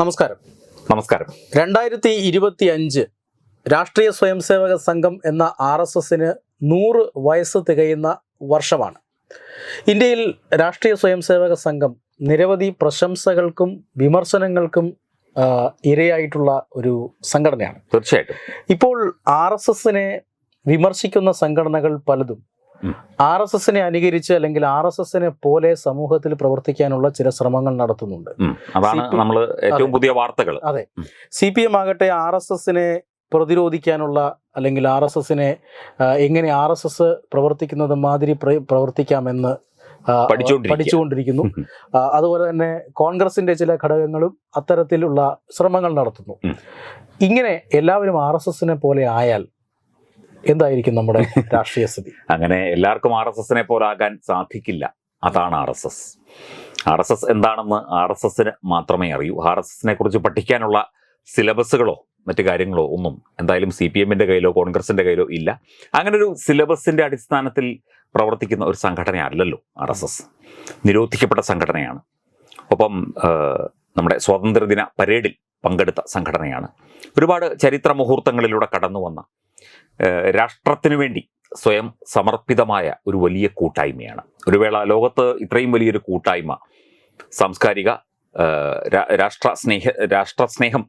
നമസ്കാരം. നമസ്കാരം. രണ്ടായിരത്തി ഇരുപത്തി അഞ്ച് രാഷ്ട്രീയ സ്വയംസേവക സംഘം എന്ന ആർ എസ് എസിന് നൂറ് വയസ്സ് തികയുന്ന വർഷമാണ്. ഇന്ത്യയിൽ രാഷ്ട്രീയ സ്വയംസേവക സംഘം നിരവധി പ്രശംസകൾക്കും വിമർശനങ്ങൾക്കും ഇരയായിട്ടുള്ള ഒരു സംഘടനയാണ്. തീർച്ചയായിട്ടും. ഇപ്പോൾ ആർ എസ് എസിനെ വിമർശിക്കുന്ന സംഘടനകൾ പലതും. ആർ എസ് എസിനെ അനുകരിച്ച് അല്ലെങ്കിൽ ആർ എസ് എസിനെ പോലെ സമൂഹത്തിൽ പ്രവർത്തിക്കാനുള്ള ചില ശ്രമങ്ങൾ നടത്തുന്നുണ്ട്. അതാണ് നമ്മൾ ഏറ്റവും പുതിയ വാർത്തകൾ അതെ. സി പി എം ആകട്ടെ ആർ എസ് എസിനെ പ്രതിരോധിക്കാനുള്ള അല്ലെങ്കിൽ ആർ എസ് എസിനെ എങ്ങനെ ആർ എസ് എസ് പ്രവർത്തിക്കുന്നത് മാതിരി പ്രവർത്തിക്കാമെന്ന് പഠിച്ചുകൊണ്ടിരിക്കുന്നു. അതുപോലെ തന്നെ കോൺഗ്രസിന്റെ ചില ഘടകങ്ങളും അത്തരത്തിലുള്ള ശ്രമങ്ങൾ നടത്തുന്നു. ഇങ്ങനെ എല്ലാവരും ആർ എസ് എസിനെ പോലെ ആയാൽ എന്തായിരിക്കും നമ്മുടെ രാഷ്ട്രീയ സ്ഥിതി? അങ്ങനെ എല്ലാവർക്കും ആർ എസ് എസിനെ പോലാകാൻ സാധിക്കില്ല. അതാണ് R S S. R S S എന്താണെന്ന് ആർ എസ് എസിന് മാത്രമേ അറിയൂ. ആർ എസ് എസിനെ കുറിച്ച് പഠിക്കാനുള്ള സിലബസുകളോ മറ്റു കാര്യങ്ങളോ ഒന്നും എന്തായാലും സി പി എമ്മിന്റെ കയ്യിലോ കോൺഗ്രസിന്റെ കയ്യിലോ ഇല്ല. അങ്ങനെ ഒരു സിലബസിന്റെ അടിസ്ഥാനത്തിൽ പ്രവർത്തിക്കുന്ന ഒരു സംഘടനയല്ലല്ലോ ആർ എസ് എസ്. നിരോധിക്കപ്പെട്ട സംഘടനയാണ്. ഒപ്പം നമ്മുടെ സ്വാതന്ത്ര്യദിന പരേഡിൽ പങ്കെടുത്ത സംഘടനയാണ്. ഒരുപാട് ചരിത്ര മുഹൂർത്തങ്ങളിലൂടെ കടന്നു വന്ന രാഷ്ട്രത്തിനു വേണ്ടി സ്വയം സമർപ്പിതമായ ഒരു വലിയ കൂട്ടായ്മയാണ്. ഒരു വേള ലോകത്ത് ഇത്രയും വലിയൊരു കൂട്ടായ്മ സാംസ്കാരിക രാഷ്ട്ര സ്നേഹ രാഷ്ട്ര സ്നേഹം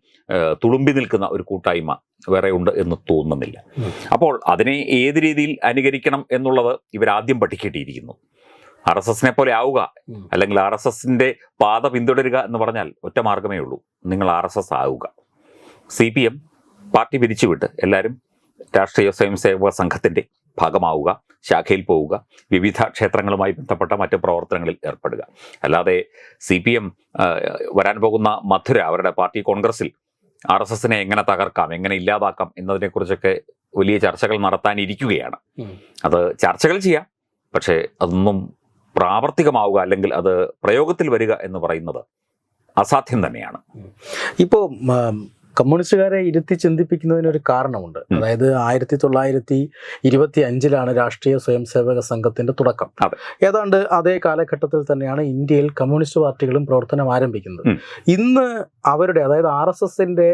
തുളുമ്പി നിൽക്കുന്ന ഒരു കൂട്ടായ്മ വേറെ ഉണ്ട് എന്ന് തോന്നുന്നില്ല. അപ്പോൾ അതിനെ ഏത് രീതിയിൽ അനുകരിക്കണം എന്നുള്ളത് ഇവരാദ്യം പഠിക്കേണ്ടിയിരിക്കുന്നു. ആർ എസ് എസിനെ പോലെ ആവുക അല്ലെങ്കിൽ ആർ എസ് എസിന്റെ പാത പിന്തുടരുക എന്ന് പറഞ്ഞാൽ ഒറ്റ മാർഗമേ ഉള്ളൂ. നിങ്ങൾ ആർ എസ് എസ് ആവുക. സി പി എം പാർട്ടി പിരിച്ചുവിട്ട് എല്ലാവരും രാഷ്ട്രീയ സ്വയംസേവക സംഘത്തിന്റെ ഭാഗമാവുക ശാഖയിൽ പോവുക വിവിധ ക്ഷേത്രങ്ങളുമായി ബന്ധപ്പെട്ട മറ്റ് പ്രവർത്തനങ്ങളിൽ ഏർപ്പെടുക. അല്ലാതെ സി പി എം വരാൻ പോകുന്ന മധുര അവരുടെ പാർട്ടി കോൺഗ്രസിൽ ആർ എസ് എസിനെ എങ്ങനെ തകർക്കാം എങ്ങനെ ഇല്ലാതാക്കാം എന്നതിനെക്കുറിച്ചൊക്കെ വലിയ ചർച്ചകൾ നടത്താനിരിക്കുകയാണ്. അത് ചർച്ചകൾ ചെയ്യാം പക്ഷേ അതൊന്നും പ്രാവർത്തികമാവുക അല്ലെങ്കിൽ അത് പ്രയോഗത്തിൽ വരിക എന്ന് പറയുന്നത് അസാധ്യം തന്നെയാണ്. ഇപ്പോൾ കമ്മ്യൂണിസ്റ്റുകാരെ ഇരുത്തി ചിന്തിപ്പിക്കുന്നതിനൊരു കാരണമുണ്ട്. അതായത് ആയിരത്തി തൊള്ളായിരത്തി ഇരുപത്തി അഞ്ചിലാണ് രാഷ്ട്രീയ സ്വയം സേവക സംഘത്തിന്റെ തുടക്കം. ഏതാണ്ട് അതേ കാലഘട്ടത്തിൽ തന്നെയാണ് ഇന്ത്യയിൽ കമ്മ്യൂണിസ്റ്റ് പാർട്ടികളും പ്രവർത്തനം ആരംഭിക്കുന്നത്. ഇന്ന് അവരുടെ അതായത് ആർ എസ് എസിന്റെ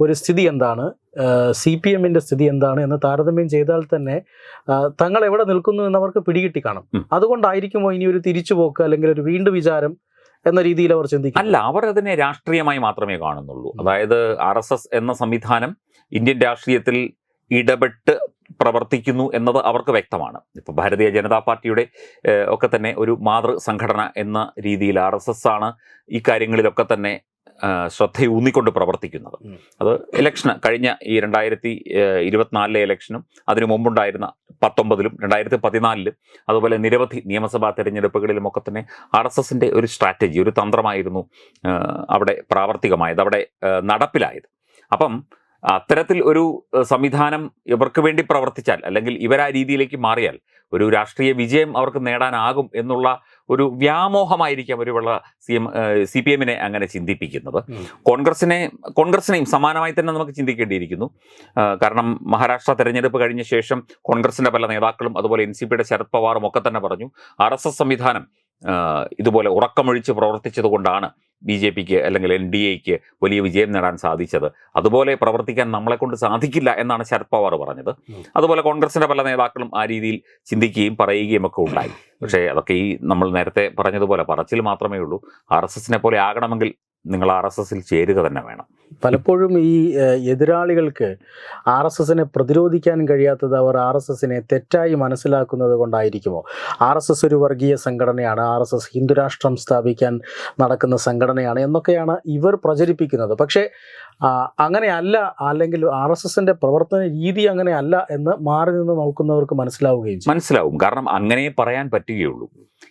ഒരു സ്ഥിതി എന്താണ് സി പി എമ്മിന്റെ സ്ഥിതി എന്താണ് എന്ന് താരതമ്യം ചെയ്താൽ തന്നെ തങ്ങൾ എവിടെ നിൽക്കുന്നു എന്ന് അവർക്ക് പിടികിട്ടി കാണും. അതുകൊണ്ടായിരിക്കുമോ ഇനി ഒരു തിരിച്ചുപോക്ക് അല്ലെങ്കിൽ ഒരു വീണ്ടും വിചാരം എന്ന രീതിയിൽ അവർ ചിന്തിക്കും അല്ല അവർ അതിനെ രാഷ്ട്രീയമായി മാത്രമേ കാണുന്നുള്ളൂ. അതായത് ആർ എസ് എസ് എന്ന സംവിധാനം ഇന്ത്യൻ രാഷ്ട്രീയത്തിൽ ഇടപെട്ട് പ്രവർത്തിക്കുന്നു എന്നത് അവർക്ക് വ്യക്തമാണ്. ഇപ്പൊ ഭാരതീയ ജനതാ പാർട്ടിയുടെ ഒക്കെ തന്നെ ഒരു മാതൃ സംഘടന എന്ന രീതിയിൽ ആർ എസ് എസ് ആണ് ഈ കാര്യങ്ങളിലൊക്കെ തന്നെ ശ്രദ്ധയൂന്നിക്കൊണ്ട് പ്രവർത്തിക്കുന്നത്. അത് ഇലക്ഷന് കഴിഞ്ഞ ഈ രണ്ടായിരത്തി ഇരുപത്തിനാലിലെ ഇലക്ഷനും അതിനു മുമ്പുണ്ടായിരുന്ന പത്തൊമ്പതിലും രണ്ടായിരത്തി പതിനാലിലും അതുപോലെ നിരവധി നിയമസഭാ തെരഞ്ഞെടുപ്പുകളിലും ഒക്കെ തന്നെ ആർ എസ് എസിന്റെ ഒരു സ്ട്രാറ്റജി ഒരു തന്ത്രമായിരുന്നു അവിടെ പ്രാവർത്തികമായത് അവിടെ നടപ്പിലായത് അപ്പം അത്തരത്തിൽ ഒരു സംവിധാനം ഇവർക്ക് വേണ്ടി പ്രവർത്തിച്ചാൽ അല്ലെങ്കിൽ ഇവർ ആ രീതിയിലേക്ക് മാറിയാൽ ഒരു രാഷ്ട്രീയ വിജയം അവർക്ക് നേടാനാകും എന്നുള്ള ഒരു വ്യാമോഹമായിരിക്കാം ഒരു വെള്ള സി എം സി പി എമ്മിനെ അങ്ങനെ ചിന്തിപ്പിക്കുന്നത്. കോൺഗ്രസിനെ കോൺഗ്രസിനെയും സമാനമായി തന്നെ നമുക്ക് ചിന്തിക്കേണ്ടിയിരിക്കുന്നു കാരണം മഹാരാഷ്ട്ര തെരഞ്ഞെടുപ്പ് കഴിഞ്ഞ ശേഷം കോൺഗ്രസിന്റെ പല നേതാക്കളും അതുപോലെ എൻ സി പിയുടെ ശരത് പവാറും ഒക്കെ തന്നെ പറഞ്ഞു ആർ എസ് എസ് സംവിധാനം ഇതുപോലെ ഉറക്കമൊഴിച്ച് പ്രവർത്തിച്ചത് കൊണ്ടാണ് ബി ജെ പിക്ക് അല്ലെങ്കിൽ എൻ ഡി എക്ക് വലിയ വിജയം നേടാൻ സാധിച്ചത്. അതുപോലെ പ്രവർത്തിക്കാൻ നമ്മളെ കൊണ്ട് സാധിക്കില്ല എന്നാണ് ശരത് പവാർ പറഞ്ഞത്. അതുപോലെ കോൺഗ്രസിന്റെ പല നേതാക്കളും ആ രീതിയിൽ ചിന്തിക്കുകയും പറയുകയും ഒക്കെ ഉണ്ടായി. പക്ഷേ അതൊക്കെ ഈ നമ്മൾ നേരത്തെ പറഞ്ഞതുപോലെ പറച്ചിൽ മാത്രമേ ഉള്ളൂ. ആർ എസ് എസിനെ പോലെ ആകണമെങ്കിൽ നിങ്ങൾ ആർ എസ് എസിൽ ചേരുക തന്നെ വേണം. പലപ്പോഴും ഈ എതിരാളികൾക്ക് ആർ എസ് എസിനെ പ്രതിരോധിക്കാൻ കഴിയാത്തത് അവർ ആർ എസ് എസിനെ തെറ്റായി മനസ്സിലാക്കുന്നത് കൊണ്ടായിരിക്കുമോ? ആർ എസ് എസ് ഒരു വർഗീയ സംഘടനയാണ് ആർ എസ് എസ് ഹിന്ദുരാഷ്ട്രം സ്ഥാപിക്കാൻ നടക്കുന്ന സംഘടനയാണ് എന്നൊക്കെയാണ് ഇവർ പ്രചരിപ്പിക്കുന്നത്. പക്ഷേ അങ്ങനെയല്ല അല്ലെങ്കിൽ ആർ എസ് എസിന്റെ പ്രവർത്തന രീതി അങ്ങനെയല്ല എന്ന് മാറി നിന്ന് നോക്കുന്നവർക്ക് മനസ്സിലാവുകയും മനസ്സിലാവും. കാരണം അങ്ങനെ പറയാൻ പറ്റുകയുള്ളൂ.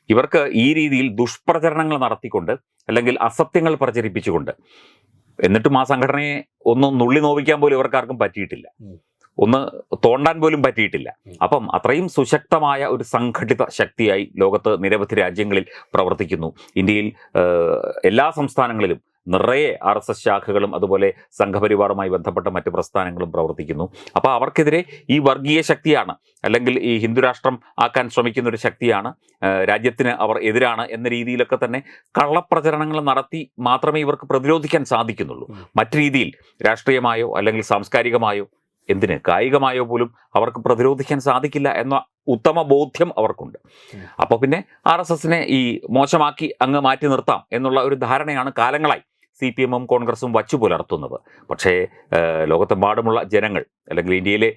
ഇവർക്ക് ഈ രീതിയിൽ ദുഷ്പ്രചരണങ്ങൾ നടത്തിക്കൊണ്ട് അല്ലെങ്കിൽ അസത്യങ്ങൾ പ്രചരിപ്പിച്ചുകൊണ്ട് എന്നിട്ടും ആ സംഘടനയെ ഒന്ന് നുള്ളി നോവിക്കാൻ പോലും ഇവർക്കാർക്കും പറ്റിയിട്ടില്ല. ഒന്ന് തോണ്ടാൻ പോലും പറ്റിയിട്ടില്ല. അപ്പം അത്രയും സുശക്തമായ ഒരു സംഘടിത ശക്തിയായി ലോകത്ത് നിരവധി രാജ്യങ്ങളിൽ പ്രവർത്തിക്കുന്നു. ഇന്ത്യയിൽ എല്ലാ സംസ്ഥാനങ്ങളിലും നിറയെ ആർ എസ് എസ് ശാഖകളും അതുപോലെ സംഘപരിവാറുമായി ബന്ധപ്പെട്ട മറ്റ് പ്രസ്ഥാനങ്ങളും പ്രവർത്തിക്കുന്നു. അപ്പോൾ അവർക്കെതിരെ ഈ വർഗീയ ശക്തിയാണ് അല്ലെങ്കിൽ ഈ ഹിന്ദുരാഷ്ട്രം ആക്കാൻ ശ്രമിക്കുന്ന ഒരു ശക്തിയാണ് രാജ്യത്തിന് അവർ എതിരാണ് എന്ന രീതിയിലൊക്കെ തന്നെ കള്ളപ്രചരണങ്ങൾ നടത്തി മാത്രമേ ഇവർക്ക് പ്രതിരോധിക്കാൻ സാധിക്കുന്നുള്ളൂ. മറ്റു രീതിയിൽ രാഷ്ട്രീയമായോ അല്ലെങ്കിൽ സാംസ്കാരികമായോ എന്തിന് കായികമായോ പോലും അവർക്ക് പ്രതിരോധിക്കാൻ സാധിക്കില്ല എന്ന ഉത്തമ ബോധ്യം അവർക്കുണ്ട്. അപ്പോൾ പിന്നെ ആർ എസ് എസിനെ ഈ മോശമാക്കി അങ്ങ് മാറ്റി നിർത്താം എന്നുള്ള ഒരു ധാരണയാണ് കാലങ്ങളായി. സി പി എമ്മും കോൺഗ്രസും വച്ചു പുലർത്തുന്നത് പക്ഷേ ലോകത്തെമ്പാടുമുള്ള ജനങ്ങൾ അല്ലെങ്കിൽ ഇന്ത്യയിലെ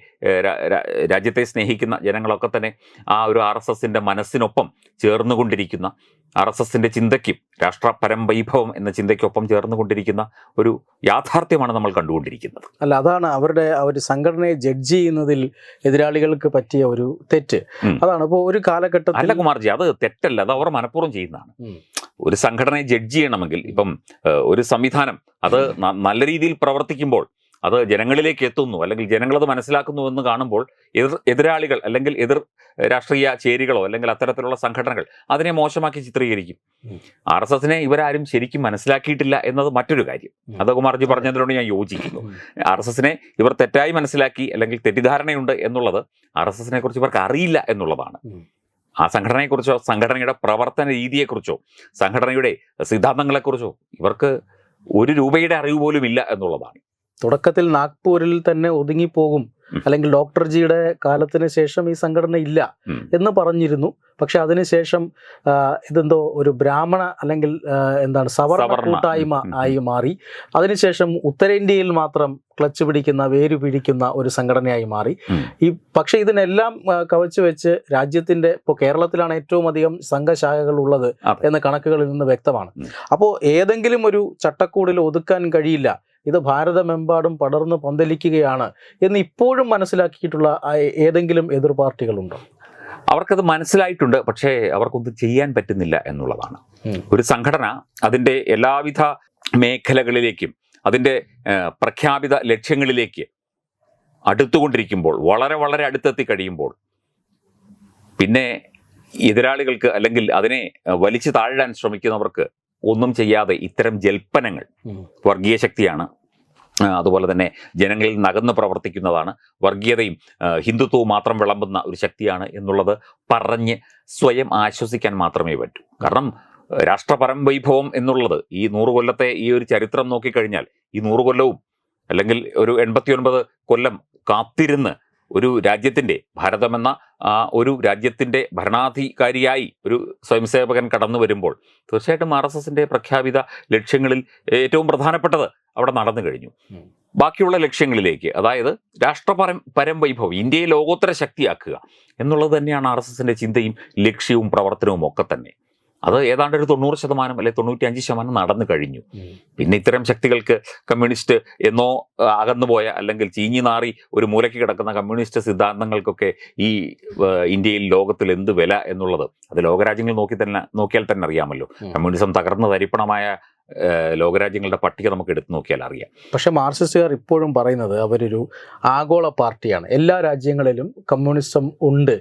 രാജ്യത്തെ സ്നേഹിക്കുന്ന ജനങ്ങളൊക്കെ തന്നെ ആ ഒരു ആർ എസ് എസിന്റെ മനസ്സിനൊപ്പം ചേർന്നുകൊണ്ടിരിക്കുന്ന ആർ എസ് എസിന്റെ ചിന്തയ്ക്കും രാഷ്ട്ര വൈഭവം എന്ന ചിന്തയ്ക്കൊപ്പം ചേർന്നുകൊണ്ടിരിക്കുന്ന ഒരു യാഥാർത്ഥ്യമാണ് നമ്മൾ കണ്ടുകൊണ്ടിരിക്കുന്നത്. അല്ല അതാണ് അവരുടെ അവർ സംഘടനയെ ജഡ്ജ് ചെയ്യുന്നതിൽ എതിരാളികൾക്ക് പറ്റിയ ഒരു തെറ്റ്. അതാണ് ഇപ്പോൾ ഒരു അല്ല കാലഘട്ടത്തിൽ കുമാർജി അത് തെറ്റല്ല അത് അവർ മനഃപൂർവം ചെയ്യുന്നതാണ്. ഒരു സംഘടനയെ ജഡ്ജ് ചെയ്യണമെങ്കിൽ ഇപ്പം ഒരു സംവിധാനം അത് നല്ല രീതിയിൽ പ്രവർത്തിക്കുമ്പോൾ അത് ജനങ്ങളിലേക്ക് എത്തുന്നു അല്ലെങ്കിൽ ജനങ്ങളത് മനസ്സിലാക്കുന്നു എന്ന് കാണുമ്പോൾ എതിർ എതിരാളികൾ അല്ലെങ്കിൽ എതിർ രാഷ്ട്രീയ ചേരികളോ അല്ലെങ്കിൽ അത്തരത്തിലുള്ള സംഘടനകൾ അതിനെ മോശമാക്കി ചിത്രീകരിക്കും. ആർ എസ് എസിനെ ഇവരാരും ശരിക്കും മനസ്സിലാക്കിയിട്ടില്ല എന്നത് മറ്റൊരു കാര്യം. അത് കുമാർജി പറഞ്ഞതിനോട് ഞാൻ യോജിക്കുന്നു. ആർ എസ് എസിനെ ഇവർ തെറ്റായി മനസ്സിലാക്കി അല്ലെങ്കിൽ തെറ്റിദ്ധാരണയുണ്ട് എന്നുള്ളത് ആർ എസ് എസിനെ കുറിച്ച് ഇവർക്ക് അറിയില്ല എന്നുള്ളതാണ് ആ സംഘടനയെക്കുറിച്ചോ സംഘടനയുടെ പ്രവർത്തന രീതിയെക്കുറിച്ചോ സംഘടനയുടെ സിദ്ധാന്തങ്ങളെക്കുറിച്ചോ ഇവർക്ക് ഒരു രൂപയുടെ അറിവ് പോലും ഇല്ല എന്നുള്ളതാണ് തുടക്കത്തിൽ നാഗ്പൂരിൽ തന്നെ ഒതുങ്ങിപ്പോകും. അല്ലെങ്കിൽ ഡോക്ടർ ജിയുടെ കാലത്തിന് ശേഷം ഈ സംഘടന ഇല്ല എന്ന് പറഞ്ഞിരുന്നു. പക്ഷെ അതിനുശേഷം ഇതെന്തോ ഒരു ബ്രാഹ്മണ അല്ലെങ്കിൽ എന്താണ് സവർണ കൂട്ടായ്മ. ആയി മാറി. അതിനുശേഷം ഉത്തരേന്ത്യയിൽ മാത്രം ക്ലച്ച് പിടിക്കുന്ന വേര് പിടിക്കുന്ന ഒരു സംഘടനയായി മാറി. ഈ പക്ഷെ ഇതിനെല്ലാം കവച്ചു വെച്ച് രാജ്യത്തിന്റെ ഇപ്പോൾ കേരളത്തിലാണ് ഏറ്റവും അധികം സംഘശാഖകൾ ഉള്ളത് എന്ന കണക്കുകളിൽ നിന്ന് വ്യക്തമാണ്. അപ്പോൾ ഏതെങ്കിലും ഒരു ചട്ടക്കൂടിൽ ഒതുക്കാൻ കഴിയില്ല. ഇത് ഭാരതമെമ്പാടും പടർന്ന് പന്തലിക്കുകയാണ് എന്ന് ഇപ്പോഴും മനസ്സിലാക്കിയിട്ടുള്ള ഏതെങ്കിലും എതിർ പാർട്ടികളുണ്ടോ അവർക്കത് മനസ്സിലായിട്ടുണ്ട് പക്ഷേ അവർക്കൊന്നും ചെയ്യാൻ പറ്റുന്നില്ല എന്നുള്ളതാണ്. ഒരു സംഘടന അതിന്റെ എല്ലാവിധ മേഖലകളിലേക്കും അതിന്റെ പ്രഖ്യാപിത ലക്ഷ്യങ്ങളിലേക്ക് അടുത്തുകൊണ്ടിരിക്കുമ്പോൾ വളരെ വളരെ അടുത്തെത്തി കഴിയുമ്പോൾ പിന്നെ എതിരാളികൾക്ക് അല്ലെങ്കിൽ അതിനെ വലിച്ചു താഴാൻ ശ്രമിക്കുന്നവർക്ക് ഒന്നും ചെയ്യാതെ ഇത്തരം ജൽപ്പനങ്ങൾ വർഗീയ ശക്തിയാണ് അതുപോലെ തന്നെ ജനങ്ങളിൽ നകന്ന് പ്രവർത്തിക്കുന്നതാണ്. വർഗീയതയും ഹിന്ദുത്വവും മാത്രം വിളമ്പുന്ന ഒരു ശക്തിയാണ് എന്നുള്ളത് പറഞ്ഞ് സ്വയം ആശ്വസിക്കാൻ മാത്രമേ പറ്റൂ. കാരണം രാഷ്ട്രപരം വൈഭവം എന്നുള്ളത് ഈ നൂറ് കൊല്ലത്തെ ഈ ഒരു ചരിത്രം നോക്കിക്കഴിഞ്ഞാൽ ഈ നൂറ് കൊല്ലവും അല്ലെങ്കിൽ ഒരു എൺപത്തിയൊൻപത് കൊല്ലം കാത്തിരുന്ന് ഒരു രാജ്യത്തിന്റെ ഭാരതമെന്ന ഒരു രാജ്യത്തിന്റെ ഭരണാധികാരിയായി ഒരു സ്വയംസേവകൻ കടന്നു വരുമ്പോൾ തീർച്ചയായിട്ടും ആർ എസ് എസിന്റെ പ്രഖ്യാപിത ലക്ഷ്യങ്ങളിൽ ഏറ്റവും പ്രധാനപ്പെട്ടത് അവിടെ നടന്നു കഴിഞ്ഞു. ബാക്കിയുള്ള ലക്ഷ്യങ്ങളിലേക്ക് അതായത് രാഷ്ട്രപരം പരം വൈഭവം ഇന്ത്യയെ ലോകോത്തര ശക്തിയാക്കുക എന്നുള്ളത് തന്നെയാണ് ആർ എസ് എസിന്റെ ചിന്തയും ലക്ഷ്യവും പ്രവർത്തനവും ഒക്കെ തന്നെ. അത് ഏതാണ്ട് ഒരു തൊണ്ണൂറ് ശതമാനം അല്ലെ തൊണ്ണൂറ്റി അഞ്ച് ശതമാനം നടന്നു കഴിഞ്ഞു. പിന്നെ ഇത്തരം ശക്തികൾക്ക് കമ്മ്യൂണിസ്റ്റ് എന്നോ അകന്നുപോയ അല്ലെങ്കിൽ ചീഞ്ഞു നാറി ഒരു മൂലയ്ക്ക് കിടക്കുന്ന കമ്മ്യൂണിസ്റ്റ് സിദ്ധാന്തങ്ങൾക്കൊക്കെ ഈ ഇന്ത്യയിൽ ലോകത്തിൽ എന്ത് വില എന്നുള്ളത് അത് ലോകരാജ്യങ്ങൾ നോക്കി തന്നെ നോക്കിയാൽ തന്നെ അറിയാമല്ലോ. കമ്മ്യൂണിസം തകർന്ന് തരിപ്പണമായ ലോകരാജ്യങ്ങളുടെ പട്ടിക നമുക്ക് എടുത്തു നോക്കിയാൽ അറിയാം. പക്ഷേ മാർക്സിസ്റ്റുകാർ ഇപ്പോഴും പറയുന്നത് അവരൊരു ആഗോള പാർട്ടിയാണ്. എല്ലാ രാജ്യങ്ങളിലും കമ്മ്യൂണിസം ഉണ്ട്.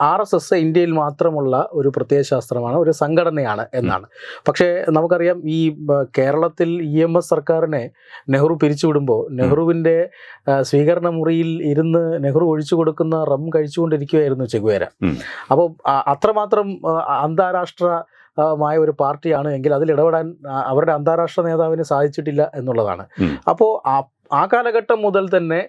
ആർ എസ് എസ് ഇന്ത്യയിൽ മാത്രമുള്ള ഒരു പ്രത്യയശാസ്ത്രമാണ് ഒരു സംഘടനയാണ് എന്നാണ്. പക്ഷേ നമുക്കറിയാം ഈ കേരളത്തിൽ ഇ എം എസ് സർക്കാരിനെ നെഹ്റു പിരിച്ചുവിടുമ്പോൾ നെഹ്റുവിന്റെ സ്വീകരണ മുറിയിൽ ഇരുന്ന് നെഹ്റു ഒഴിച്ചു കൊടുക്കുന്ന റം കഴിച്ചുകൊണ്ടിരിക്കുകയായിരുന്നു ചെഗുവേര. അപ്പോൾ അത്രമാത്രം അന്താരാഷ്ട്ര മായ ഒരു പാർട്ടിയാണ് എങ്കിൽ അതിൽ ഇടപെടാൻ അവരുടെ അന്താരാഷ്ട്ര നേതാവിന് സാധിച്ചിട്ടില്ല എന്നുള്ളതാണ്. അപ്പോൾ ആ കാലഘട്ടം മുതൽ തന്നെ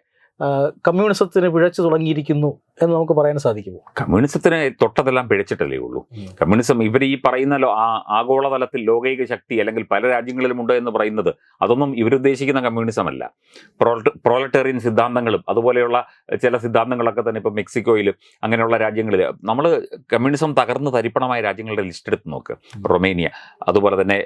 കമ്മ്യൂണിസത്തിന് പിഴച്ചു തുടങ്ങിയിരിക്കുന്നു എന്ന് നമുക്ക് പറയാൻ സാധിക്കുമോ? കമ്മ്യൂണിസത്തിന് തൊട്ടതെല്ലാം പിഴച്ചിട്ടല്ലേ ഉള്ളൂ. കമ്മ്യൂണിസം ഇവർ ഈ പറയുന്ന ലോ- ആ ആഗോളതലത്തിൽ ലോകൈക ശക്തി അല്ലെങ്കിൽ പല രാജ്യങ്ങളിലും ഉണ്ട് എന്ന് പറയുന്നത് അതൊന്നും ഇവരുദ്ദേശിക്കുന്ന കമ്മ്യൂണിസം അല്ല പ്രോലറ്റേറിയൻ സിദ്ധാന്തങ്ങളും അതുപോലെയുള്ള ചില സിദ്ധാന്തങ്ങളൊക്കെ തന്നെ ഇപ്പോൾ മെക്സിക്കോയിലും അങ്ങനെയുള്ള രാജ്യങ്ങളിൽ നമ്മൾ കമ്മ്യൂണിസം തകർന്ന് തരിപ്പണമായ രാജ്യങ്ങളുടെ ലിസ്റ്റ് എടുത്ത് നോക്ക്. റൊമേനിയ അതുപോലെ തന്നെ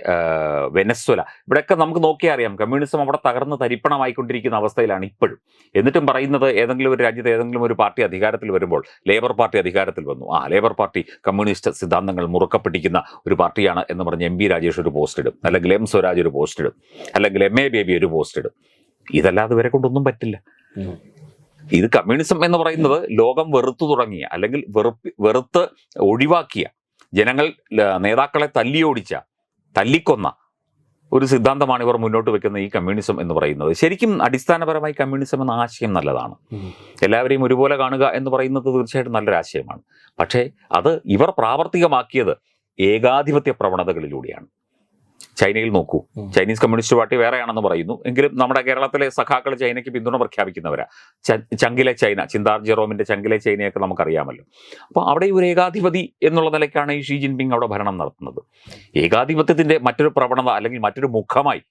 വെനസ്വല ഇവിടെയൊക്കെ നമുക്ക് നോക്കിയാൽ അറിയാം. കമ്മ്യൂണിസം അവിടെ തകർന്ന് തരിപ്പണമായിക്കൊണ്ടിരിക്കുന്ന അവസ്ഥയിലാണ് ഇപ്പോഴും. എന്നിട്ടും പറയുന്നത് ഏതെങ്കിലും ഒരു രാജ്യത്ത് ഏതെങ്കിലും ഒരു പാർട്ടി അധികാരത്തിൽ വരുമ്പോൾ ലേബർ പാർട്ടി അധികാരത്തിൽ വന്നു. ആ ലേബർ പാർട്ടി കമ്മ്യൂണിസ്റ്റ് സിദ്ധാന്തങ്ങൾ മുറുക്കപ്പെട്ടിരിക്കുന്ന ഒരു പാർട്ടിയാണ് എന്ന് പറഞ്ഞ് എം ബി രാജേഷ് ഒരു പോസ്റ്റ് ഇടും. അല്ലെങ്കിൽ എം സ്വരാജ് ഒരു പോസ്റ്റ് ഇടും. അല്ലെങ്കിൽ എം എ ബേബി ഒരു പോസ്റ്റ് ഇടും. ഇതല്ലാതെ ഇവരെ കൊണ്ടൊന്നും പറ്റില്ല. ഇത് കമ്മ്യൂണിസം എന്ന് പറയുന്നത് ലോകം വെറുത്തു തുടങ്ങിയ അല്ലെങ്കിൽ വെറുപ്പി വെറുത്ത് ഒഴിവാക്കിയ ജനങ്ങൾ നേതാക്കളെ തല്ലിയോടിച്ച തല്ലിക്കൊന്ന ഒരു സിദ്ധാന്തമാണ് ഇവർ മുന്നോട്ട് വെക്കുന്ന ഈ കമ്മ്യൂണിസം എന്ന് പറയുന്നത്. ശരിക്കും അടിസ്ഥാനപരമായി കമ്മ്യൂണിസം എന്ന ആശയം നല്ലതാണ്. എല്ലാവരെയും ഒരുപോലെ കാണുക എന്ന് പറയുന്നത് തീർച്ചയായിട്ടും നല്ലൊരു ആശയമാണ്. പക്ഷേ അത് ഇവർ പ്രാവർത്തികമാക്കിയത് ഏകാധിപത്യ പ്രവണതകളിലൂടെയാണ്. ചൈനയിൽ നോക്കൂ. ചൈനീസ് കമ്മ്യൂണിസ്റ്റ് പാർട്ടി വേറെയാണെന്ന് പറയുന്നു. എങ്കിലും നമ്മുടെ കേരളത്തിലെ സഖാക്കൾ ചൈനയ്ക്ക് പിന്തുണ പ്രഖ്യാപിക്കുന്നവരാ. ചങ്കിലെ ചൈന ചിന്താർ ജെറോമിന്റെ ചങ്കിലെ ചൈനയൊക്കെ നമുക്കറിയാമല്ലോ. അപ്പോൾ അവിടെ ഒരു ഏകാധിപതി എന്നുള്ള നിലയ്ക്കാണ് ഈ ഷീ ജിൻപിങ് അവിടെ ഭരണം നടത്തുന്നത്. ഏകാധിപത്യത്തിന്റെ മറ്റൊരു പ്രവണത അല്ലെങ്കിൽ മറ്റൊരു മുഖമായി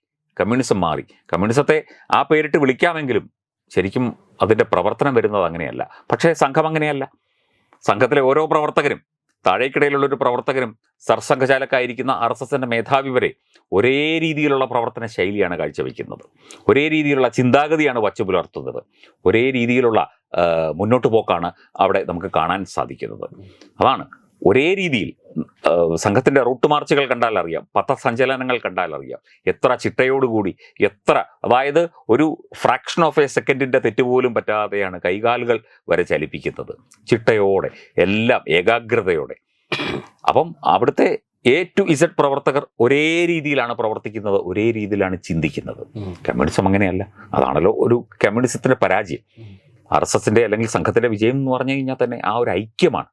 കമ്മ്യൂണിസം മാറി. കമ്മ്യൂണിസത്തെ ആ പേരിട്ട് വിളിക്കാമെങ്കിലും ശരിക്കും അതിന്റെ പ്രവർത്തനം വരുന്നത് അങ്ങനെയല്ല. പക്ഷേ സംഘം അങ്ങനെയല്ല. സംഘത്തിലെ ഓരോ പ്രവർത്തകരും താഴേക്കിടയിലുള്ള ഒരു പ്രവർത്തകനും സർസംഘചാലക്കായിരിക്കുന്ന ആർ എസ് എസിന്റെ മേധാവി വരെ ഒരേ രീതിയിലുള്ള പ്രവർത്തന ശൈലിയാണ് കാഴ്ചവെക്കുന്നത്. ഒരേ രീതിയിലുള്ള ചിന്താഗതിയാണ് വച്ചു പുലർത്തുന്നത്. ഒരേ രീതിയിലുള്ള മുന്നോട്ട് പോക്കാണ് അവിടെ നമുക്ക് കാണാൻ സാധിക്കുന്നത്. അതാണ് ഒരേ രീതിയിൽ സംഘത്തിന്റെ റൂട്ട് മാർച്ചുകൾ കണ്ടാൽ അറിയാം പഥസഞ്ചലനങ്ങൾ കണ്ടാൽ അറിയാം. എത്ര ചിട്ടയോടുകൂടി എത്ര അതായത് ഒരു ഫ്രാക്ഷൻ ഓഫ് എ സെക്കൻഡിന്റെ തെറ്റുപോലും പറ്റാതെയാണ് കൈകാലുകൾ വരെ ചലിപ്പിക്കുന്നത്. ചിട്ടയോടെ എല്ലാം ഏകാഗ്രതയോടെ. അപ്പം അവിടുത്തെ എ ടു ഇസഡ് പ്രവർത്തകർ ഒരേ രീതിയിലാണ് പ്രവർത്തിക്കുന്നത് ഒരേ രീതിയിലാണ് ചിന്തിക്കുന്നത്. കമ്മ്യൂണിസം അങ്ങനെയല്ല. അതാണല്ലോ ഒരു കമ്മ്യൂണിസത്തിന്റെ പരാജയം. ആർ എസ് എസിന്റെ അല്ലെങ്കിൽ സംഘത്തിന്റെ വിജയം എന്ന് പറഞ്ഞു കഴിഞ്ഞാൽ തന്നെ ആ ഒരു ഐക്യമാണ്.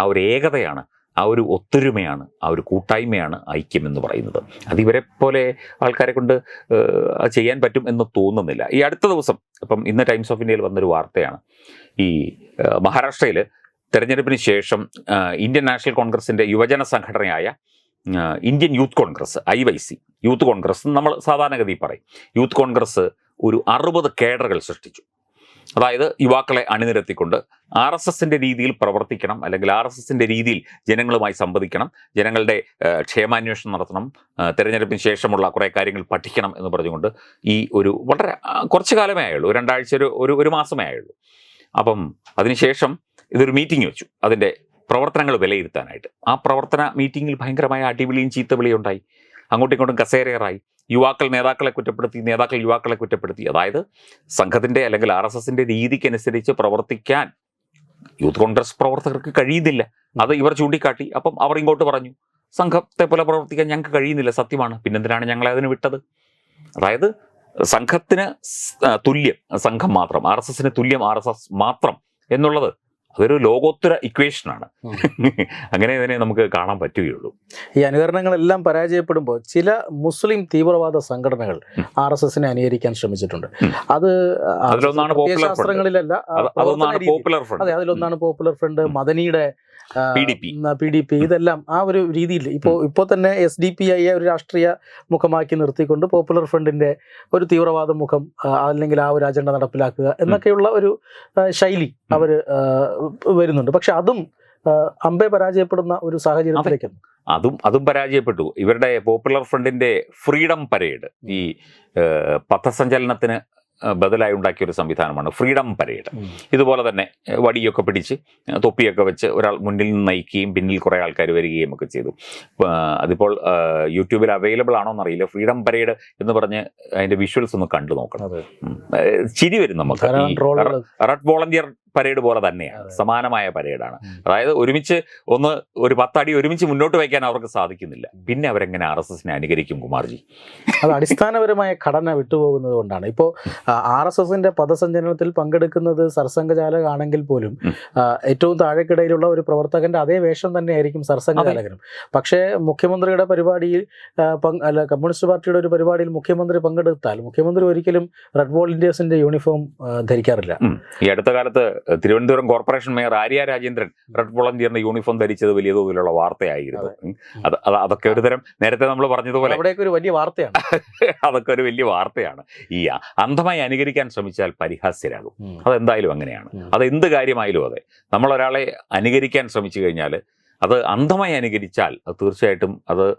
ആ ഒരു ഏകതയാണ് ആ ഒരു ഒത്തൊരുമയാണ് ആ ഒരു കൂട്ടായ്മയാണ് ഐക്യം എന്ന് പറയുന്നത്. അത് ഇവരെ പോലെ ആൾക്കാരെ കൊണ്ട് ചെയ്യാൻ പറ്റും എന്ന് തോന്നുന്നില്ല. ഈ അടുത്ത ദിവസം ഇപ്പം ഇന്ന് ടൈംസ് ഓഫ് ഇന്ത്യയിൽ വന്നൊരു വാർത്തയാണ്. ഈ മഹാരാഷ്ട്രയിൽ തെരഞ്ഞെടുപ്പിന് ശേഷം ഇന്ത്യൻ നാഷണൽ കോൺഗ്രസിന്റെ യുവജന സംഘടനയായ Indian Youth Congress I Y C Youth Congress നമ്മൾ സാധാരണഗതി പറയും. യൂത്ത് കോൺഗ്രസ് ഒരു അറുപത് കേഡറുകൾ സൃഷ്ടിച്ചു. അതായത് യുവാക്കളെ അണിനിരത്തിക്കൊണ്ട് ആർ എസ് എസിന്റെ രീതിയിൽ പ്രവർത്തിക്കണം അല്ലെങ്കിൽ ആർ എസ് എസിന്റെ രീതിയിൽ ജനങ്ങളുമായി സംവദിക്കണം ജനങ്ങളുടെ ക്ഷേമാന്വേഷണം നടത്തണം തിരഞ്ഞെടുപ്പിന് ശേഷമുള്ള കുറേ കാര്യങ്ങൾ പഠിക്കണം എന്ന് പറഞ്ഞുകൊണ്ട് ഈ ഒരു വളരെ കുറച്ച് കാലമേ ആയുള്ളൂ. രണ്ടാഴ്ച ഒരു ഒരു ഒരു മാസമേ ആയുള്ളൂ. അപ്പം അതിനുശേഷം ഇതൊരു മീറ്റിംഗ് വെച്ചു. അതിന്റെ പ്രവർത്തനങ്ങൾ വിലയിരുത്താനായിട്ട്. ആ പ്രവർത്തന മീറ്റിങ്ങിൽ ഭയങ്കരമായ അടിവിളിയും ചീത്തവിളിയും ഉണ്ടായി. അങ്ങോട്ടും ഇങ്ങോട്ടും കസേരയറായി. യുവാക്കൾ നേതാക്കളെ കുറ്റപ്പെടുത്തി നേതാക്കൾ യുവാക്കളെ കുറ്റപ്പെടുത്തി. അതായത് സംഘത്തിന്റെ അല്ലെങ്കിൽ ആർ എസ് എസിന്റെ രീതിക്കനുസരിച്ച് പ്രവർത്തിക്കാൻ യൂത്ത് കോൺഗ്രസ് പ്രവർത്തകർക്ക് കഴിയുന്നില്ല. അത് ഇവർ ചൂണ്ടിക്കാട്ടി. അപ്പം അവർ ഇങ്ങോട്ട് പറഞ്ഞു സംഘത്തെ പോലെ പ്രവർത്തിക്കാൻ ഞങ്ങൾക്ക് കഴിയുന്നില്ല സത്യമാണ്. പിന്നെന്തിനാണ് ഞങ്ങൾ അതിന് വിട്ടത്? അതായത് സംഘത്തിന് തുല്യം സംഘം മാത്രം ആർ എസ് എസിന് തുല്യം ആർ എസ് എസ് മാത്രം എന്നുള്ളത് അതൊരു ലോകോത്തര ഇക്വേഷനാണ്. അങ്ങനെ ഇതിനെ നമുക്ക് കാണാൻ പറ്റുകയുള്ളൂ. ഈ അനുകരണങ്ങളെല്ലാം പരാജയപ്പെടുമ്പോൾ ചില മുസ്ലിം തീവ്രവാദ സംഘടനകൾ. ആർ എസ് എസിനെ അനുകരിക്കാൻ ശ്രമിച്ചിട്ടുണ്ട്. അത് അതിലൊന്നാണ്. ശാസ്ത്രങ്ങളിലല്ല അതൊന്നാണ് പോപ്പുലർ ഫ്രണ്ട് അതെ അതിലൊന്നാണ് പോപ്പുലർ ഫ്രണ്ട് മദനിയുടെ പി ഡി പി ഇതെല്ലാം ആ ഒരു രീതിയിൽ ഇപ്പോൾ ഇപ്പോൾ തന്നെ എസ് ഡി പി ഐയെ ഒരു രാഷ്ട്രീയ മുഖമാക്കി നിർത്തിക്കൊണ്ട് പോപ്പുലർ ഫ്രണ്ടിന്റെ ഒരു തീവ്രവാദ മുഖം അല്ലെങ്കിൽ ആ ഒരു അജണ്ട നടപ്പിലാക്കുക എന്നൊക്കെയുള്ള ഒരു ശൈലി അവർ വരുന്നുണ്ട്. പക്ഷെ അതും അമ്പെ പരാജയപ്പെടുന്ന ഒരു സാഹചര്യത്തിലേക്ക് അതും. അതും പരാജയപ്പെട്ടു. ഇവരുടെ പോപ്പുലർ ഫ്രണ്ടിന്റെ ഫ്രീഡം പരേഡ് ഈ പഥസഞ്ചലനത്തിന് ബദലായി ഉണ്ടാക്കിയ ഒരു സംവിധാനമാണ് ഫ്രീഡം പരേഡ്. ഇതുപോലെ തന്നെ വടിയൊക്കെ പിടിച്ച് തൊപ്പിയൊക്കെ വെച്ച് ഒരാൾ മുന്നിൽ നിന്ന് നയിക്കുകയും പിന്നിൽ കുറേ ആൾക്കാർ വരികയും ഒക്കെ ചെയ്തു. അതിപ്പോൾ യൂട്യൂബിൽ അവൈലബിൾ ആണോ എന്നറിയില്ല. ഫ്രീഡം പരേഡ് എന്ന് പറഞ്ഞ് അതിന്റെ വിഷ്വൽസ് ഒന്ന് കണ്ടു നോക്കണം. ചിരി വരും നമുക്ക്. റെഡ് വോളണ്ടിയർ പരേഡ് പോലെ തന്നെയാണ്. സമാനമായ പരേഡാണ്. അതായത് ഒരുമിച്ച് ഒന്ന് ഒരു പത്തടി ഒരുമിച്ച് മുന്നോട്ട് വയ്ക്കാൻ അവർക്ക് സാധിക്കുന്നില്ല. പിന്നെ അവരെങ്ങനെ ആർ എസ് എസിനെ അനുകരിക്കും കുമാർജി? അത് അടിസ്ഥാനപരമായ ഘടന വിട്ടുപോകുന്നത് കൊണ്ടാണ്. ഇപ്പോൾ ആർ എസ് എസിന്റെ പദസഞ്ചലനത്തിൽ പങ്കെടുക്കുന്നത് സർസംഘചാലകാണെങ്കിൽ പോലും ഏറ്റവും താഴെക്കിടയിലുള്ള ഒരു പ്രവർത്തകന്റെ അതേ വേഷം തന്നെയായിരിക്കും സർസംഘചാലകനും. പക്ഷേ മുഖ്യമന്ത്രിയുടെ പരിപാടിയിൽ അല്ല കമ്മ്യൂണിസ്റ്റ് പാർട്ടിയുടെ ഒരു പരിപാടിയിൽ മുഖ്യമന്ത്രി പങ്കെടുത്താൽ മുഖ്യമന്ത്രി ഒരിക്കലും റെഡ് ഇന്ത്യസിന്റെ യൂണിഫോം ധരിക്കാറില്ല. ഈ അടുത്ത കാലത്ത് Thiruvananthapuram corporation mayor Arya Rajendran red വളണ്ടിയറിന്റെ uniform ധരിച്ചത് വലിയ തോതിലുള്ള വാർത്തയായിരുന്നു. അത്. അത് അതൊക്കെ ഒരു തരം നേരത്തെ നമ്മൾ പറഞ്ഞതുപോലെ അവിടെയൊക്കെ ഒരു വലിയ വാർത്തയാണ്. അതൊക്കെ ഒരു വലിയ വാർത്തയാണ്. ഈ അന്ധമായി അനുകരിക്കാൻ ശ്രമിച്ചാൽ പരിഹാസ്യരാകും. അതെന്തായാലും അങ്ങനെയാണ്. അത് എന്ത് കാര്യമായാലും അതെ. നമ്മൾ ഒരാളെ അനുകരിക്കാൻ ശ്രമിച്ചു കഴിഞ്ഞാൽ അത് അന്ധമായി അനുകരിച്ചാൽ അത് തീർച്ചയായിട്ടും അത്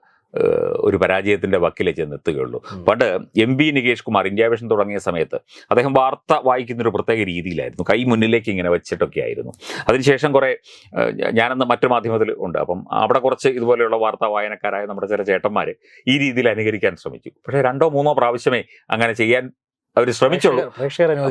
ഒരു പരാജയത്തിന്റെ വക്കിലേ ചെന്ന് എത്തുകയുള്ളൂ പണ്ട് M P Nikesh Kumar India vision തുടങ്ങിയ സമയത്ത് അദ്ദേഹം വാർത്ത വായിക്കുന്ന ഒരു പ്രത്യേക രീതിയിലായിരുന്നു. കൈ മുന്നിലേക്ക് ഇങ്ങനെ വെച്ചിട്ടൊക്കെ ആയിരുന്നു. അതിനുശേഷം കുറെ ഞാനന്ന് മറ്റു മാധ്യമത്തിൽ ഉണ്ട്. അപ്പം അവിടെ കുറച്ച് ഇതുപോലെയുള്ള വാർത്താ വായനക്കാരായ നമ്മുടെ ചില ചേട്ടന്മാർ ഈ രീതിയിൽ അനുകരിക്കാൻ ശ്രമിച്ചു. പക്ഷേ രണ്ടോ മൂന്നോ പ്രാവശ്യമേ അങ്ങനെ ചെയ്യാൻ അവർ ശ്രമിച്ചുള്ളൂ.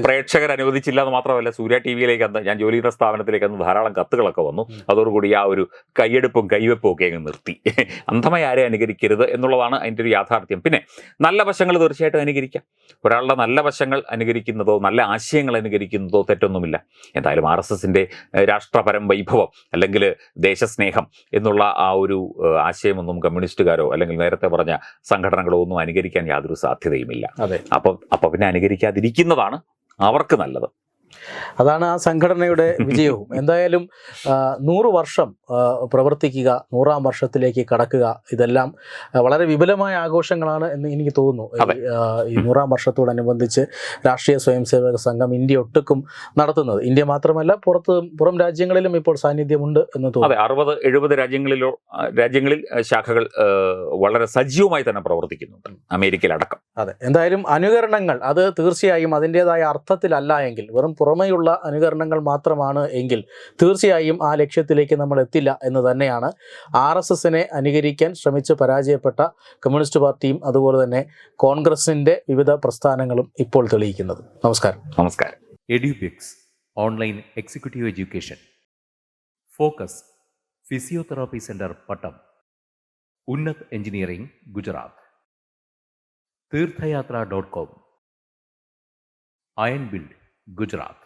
പ്രേക്ഷകർ- അനുവദിച്ചില്ല എന്ന് മാത്രമല്ല സൂര്യ ടി വിയിലേക്ക് അന്ന് ഞാൻ ജോലി ചെയ്യുന്ന സ്ഥാപനത്തിലേക്ക് അന്ന് ധാരാളം കത്തുകളൊക്കെ വന്നു. അതോടുകൂടി ആ ഒരു കൈയെടുപ്പും കൈവെപ്പും ഒക്കെ അങ്ങ് നിർത്തി. അന്ധമായി ആരെ അനുകരിക്കരുത് എന്നുള്ളതാണ് അതിന്റെ ഒരു യാഥാർത്ഥ്യം. പിന്നെ നല്ല വശങ്ങൾ തീർച്ചയായിട്ടും അനുകരിക്കാം. ഒരാളുടെ നല്ല വശങ്ങൾ അനുകരിക്കുന്നതോ നല്ല ആശയങ്ങൾ അനുകരിക്കുന്നതോ തെറ്റൊന്നുമില്ല. എന്തായാലും ആർ എസ് എസിന്റെ രാഷ്ട്രപരം വൈഭവം അല്ലെങ്കിൽ ദേശസ്നേഹം എന്നുള്ള ആ ഒരു ആശയമൊന്നും കമ്മ്യൂണിസ്റ്റുകാരോ അല്ലെങ്കിൽ നേരത്തെ പറഞ്ഞ സംഘടനകളോ ഒന്നും അനുകരിക്കാൻ യാതൊരു സാധ്യതയുമില്ല. അതെ. അപ്പം അപ്പം പിന്നെ അനുകരിക്കാതിരിക്കുന്നതാണ് അവർക്ക് നല്ലത്. അതാണ് ആ സംഘടനയുടെ വിജയവും. എന്തായാലും നൂറ് വർഷം പ്രവർത്തിക്കുക നൂറാം വർഷത്തിലേക്ക് കടക്കുക ഇതെല്ലാം വളരെ വിപുലമായ ആഘോഷങ്ങളാണ് എന്ന് എനിക്ക് തോന്നുന്നു. ഈ, നൂറാം വർഷത്തോടനുബന്ധിച്ച് രാഷ്ട്രീയ സ്വയംസേവക സംഘം ഇന്ത്യ ഒട്ടുക്കും നടത്തുന്നത്. ഇന്ത്യ മാത്രമല്ല പുറത്ത് പുറം രാജ്യങ്ങളിലും ഇപ്പോൾ സാന്നിധ്യമുണ്ട് എന്ന് തോന്നുന്നു. അതെ അറുപത് എഴുപത് രാജ്യങ്ങളിലോ രാജ്യങ്ങളിൽ ശാഖകൾ വളരെ സജീവമായി തന്നെ പ്രവർത്തിക്കുന്നുണ്ട് അമേരിക്കയിലടക്കം. അതെ. എന്തായാലും അനുകരണങ്ങൾ അത് തീർച്ചയായും അതിന്റെതായ അർത്ഥത്തിലല്ല എങ്കിൽ വെറും പുറമെയുള്ള അനുകരണങ്ങൾ മാത്രമാണ് എങ്കിൽ തീർച്ചയായും ആ ലക്ഷ്യത്തിലേക്ക് നമ്മൾ എത്തില്ല എന്ന് തന്നെയാണ് ആർ എസ് എസിനെ അനുകരിക്കാൻ ശ്രമിച്ച് പരാജയപ്പെട്ട കമ്മ്യൂണിസ്റ്റ് പാർട്ടിയും അതുപോലെ തന്നെ കോൺഗ്രസിന്റെ വിവിധ പ്രസ്ഥാനങ്ങളും ഇപ്പോൾ തെളിയിക്കുന്നത്. നമസ്കാരം. നമസ്കാരം. Edubix online executive education. Focus physiotherapy centre Pattom. Unnat engineering Gujarat. Tirthayatra dot com. Iron Build. Gujarat